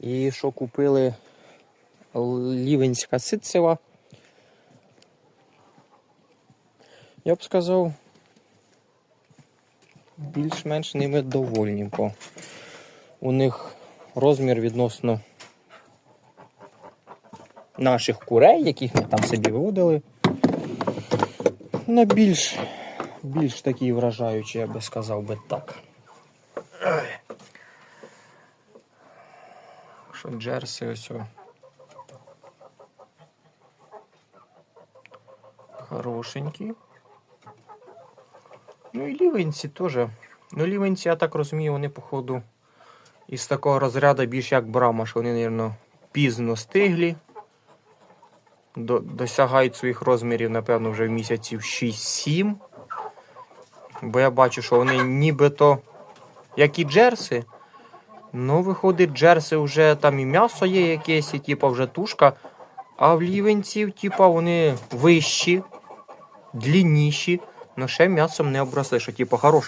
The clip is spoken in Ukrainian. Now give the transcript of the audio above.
І що купили лівенська ситцева. Я б сказав, більш-менш ними довольні, бо у них розмір відносно наших курей, яких ми там собі виводили. На більш, більш такий вражаючий, я би сказав би так. Що джерси ось. Хорошенькі. Ну і лівенці теж. Ну, лівенці, я так розумію, вони, походу, із такого розряду більш як брама, що вони, мабуть, пізно стиглі. До, досягають своїх розмірів, напевно, вже в місяців 6-7. Бо я бачу, що вони нібито, як і джерси. Ну, виходить, джерси вже там і м'ясо є якесь, і типа вже тушка. А в лівенців, типа, вони вищі, длінніші, але ще м'ясом не обросли, що типу хороше.